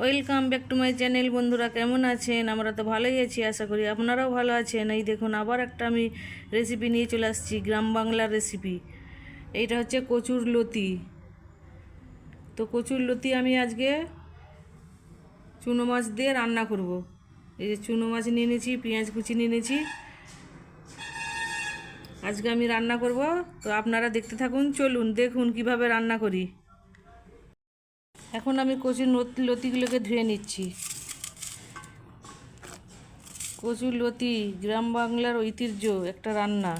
Welcome back to my channel. বন্ধুরা, কেমন আছেন? আমরা তো ভালোই আছি, আশা করি আপনারাও ভালো আছেন। এই দেখুন, আবার একটা আমি রেসিপি নিয়ে চলে আসছি, গ্রাম বাংলার রেসিপি এইটা হচ্ছে কচুর লতি। তো কচুর লতি আমি আজকে চুনো মাছ দিয়ে রান্না করব। এই যে চুনো মাছ নিয়ে নিয়েছি পেঁয়াজ কুচি নিয়ে নিয়েছি আজকে আমি রান্না করব। তো আপনারা দেখতে থাকুন, চলুন, দেখুন কীভাবে রান্না করি। এখন আমি কচুর লতিগুলোকে ধুয়ে নিচ্ছি। কচুর লতি, গ্রাম বাংলার ঐতিহ্য, একটা রান্না।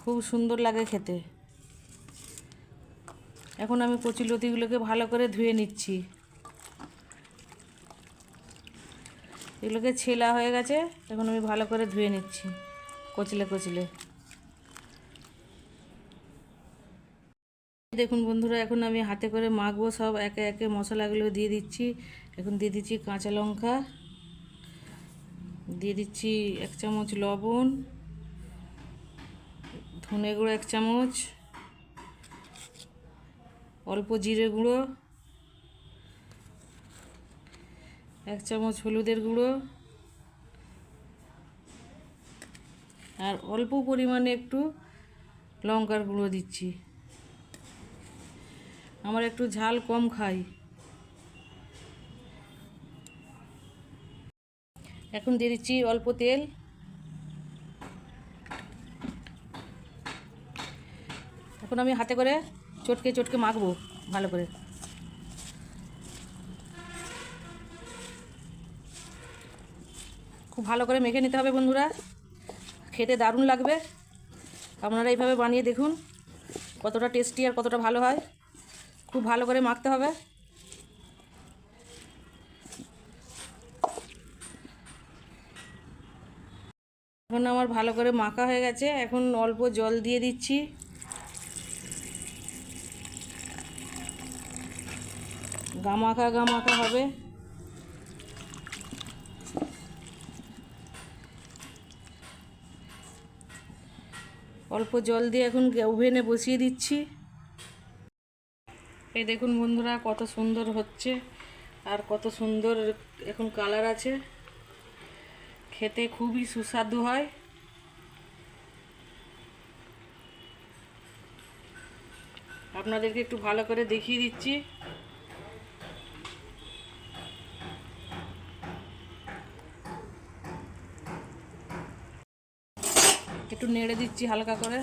খুব সুন্দর লাগে খেতে। এখন আমি কচুর লতিগুলোকে ভালো করে ধুয়ে নিচ্ছি। এগুলোকে ছেলা হয়ে গেছে, এখন আমি ভালো করে ধুয়ে নিচ্ছি। কচলে কচলে। দেখুন বন্ধুরা, এখন আমি হাতে করে মাখবো সব, একে একে মশলাগুলো দিয়ে দিচ্ছি। এখন দিয়ে দিচ্ছি কাঁচা লঙ্কা, দিয়ে দিচ্ছি এক চামচ লবণ, ধনে গুঁড়ো এক চামচ, অল্প জিরে গুঁড়ো, এক চামচ হলুদের গুঁড়ো, আর অল্প পরিমাণে একটু লঙ্কার গুঁড়ো দিচ্ছি। আমার একটু ঝাল কম খাই। এখন দিয়ে দিচ্ছি অল্প তেল। এখন আমি হাতে করে চটকে চটকে মাখবো ভালো করে। খুব ভালো করে মেখে নিতে হবে বন্ধুরা। খেতে দারুণ লাগবে। আপনারা এইভাবে বানিয়ে দেখুন কতটা টেস্টি আর কতটা ভালো হয়। খুব ভালো করে মাখতে হবে। এখন আমার ভালো করে মাখা হয়ে গেছে। এখন অল্প জল দিয়ে দিচ্ছি। গামাখা গামাখা হবে। অল্প জল দিয়ে এখন ওভেনে বসিয়ে দিচ্ছি। এই দেখুন বন্ধুরা, কত সুন্দর হচ্ছে আর কত সুন্দর এখন কালার আছে। খেতে খুবই সুস্বাদু হয়। আপনাদেরকে একটু ভালো করে দেখিয়ে দিচ্ছি। একটু নেড়ে দিচ্ছি হালকা করে।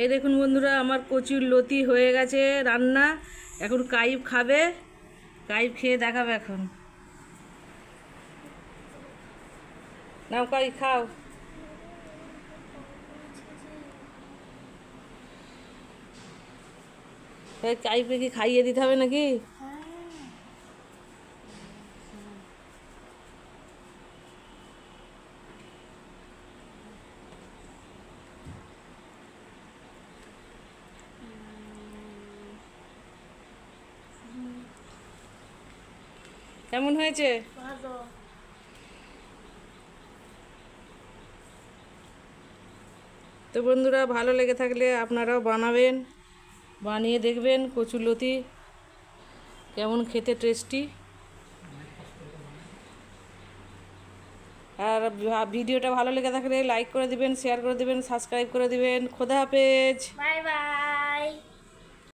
এই দেখুন বন্ধুরা, আমার কচুর লতি হয়ে গেছে রান্না। এখন কাইব খাবে কাইব খেয়ে দেখাবে এখন। নাও কাই খাও। কাইবকে কি খাইয়ে দিতে হবে নাকি? কেমন হয়েছে? তো বন্ধুরা ভালো লেগে থাকলে আপনারাও বানাবেন বানিয়ে দেখবেন কচুলতি কেমন খেতে টেস্টি আর ভিডিওটা ভালো লেগে থাকলে লাইক করে দিবেন শেয়ার করে দিবেন সাবস্ক্রাইব করে দিবেন। খোদা হাফেজ। Bye bye